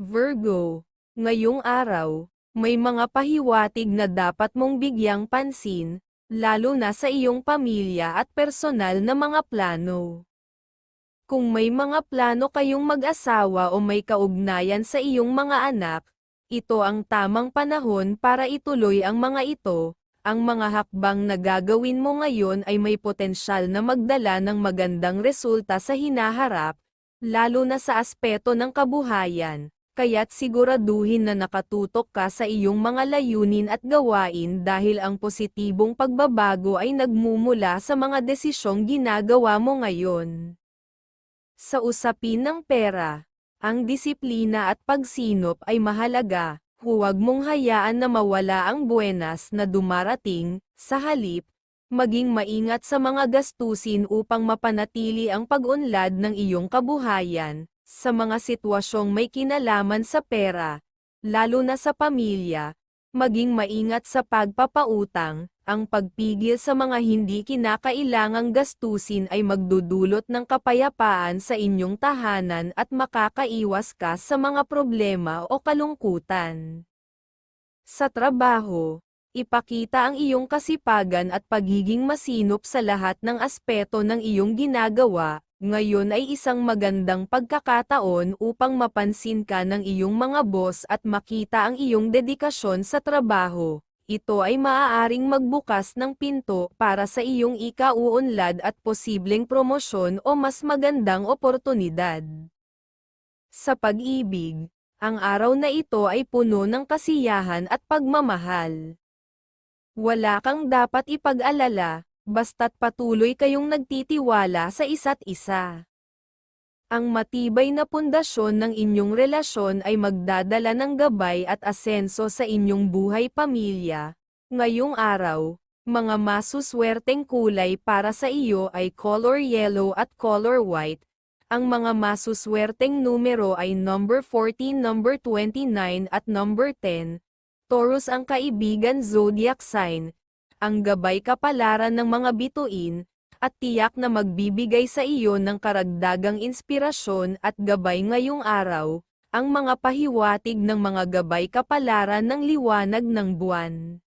Virgo, ngayong araw, may mga pahiwatig na dapat mong bigyang pansin, lalo na sa iyong pamilya at personal na mga plano. Kung may mga plano kayong mag-asawa o may kaugnayan sa iyong mga anak, ito ang tamang panahon para ituloy ang mga ito. Ang mga hakbang na gagawin mo ngayon ay may potensyal na magdala ng magandang resulta sa hinaharap, lalo na sa aspeto ng kabuhayan, kaya't siguraduhin na nakatutok ka sa iyong mga layunin at gawain dahil ang positibong pagbabago ay nagmumula sa mga desisyong ginagawa mo ngayon. Sa usapin ng pera, ang disiplina at pagsinop ay mahalaga, huwag mong hayaan na mawala ang buenas na dumarating, sa halip, maging maingat sa mga gastusin upang mapanatili ang pag-unlad ng iyong kabuhayan, sa mga sitwasyong may kinalaman sa pera, lalo na sa pamilya, maging maingat sa pagpapautang, ang pagpigil sa mga hindi kinakailangang gastusin ay magdudulot ng kapayapaan sa inyong tahanan at makakaiwas ka sa mga problema o kalungkutan. Sa trabaho, ipakita ang iyong kasipagan at pagiging masinop sa lahat ng aspeto ng iyong ginagawa, ngayon ay isang magandang pagkakataon upang mapansin ka ng iyong mga boss at makita ang iyong dedikasyon sa trabaho. Ito ay maaaring magbukas ng pinto para sa iyong ikauunlad at posibleng promosyon o mas magandang oportunidad. Sa pag-ibig, ang araw na ito ay puno ng kasiyahan at pagmamahal. Wala kang dapat ipag-alala, basta't patuloy kayong nagtitiwala sa isa't isa. Ang matibay na pundasyon ng inyong relasyon ay magdadala ng gabay at asenso sa inyong buhay pamilya. Ngayong araw, mga masuswerteng kulay para sa iyo ay color yellow at color white. Ang mga masuswerteng numero ay number 14, number 29 at number 10. Taurus ang kaibigan zodiac sign. Ang gabay kapalaran ng mga bituin, at tiyak na magbibigay sa iyo ng karagdagang inspirasyon at gabay ngayong araw, ang mga pahiwatig ng mga gabay kapalaran ng liwanag ng buwan.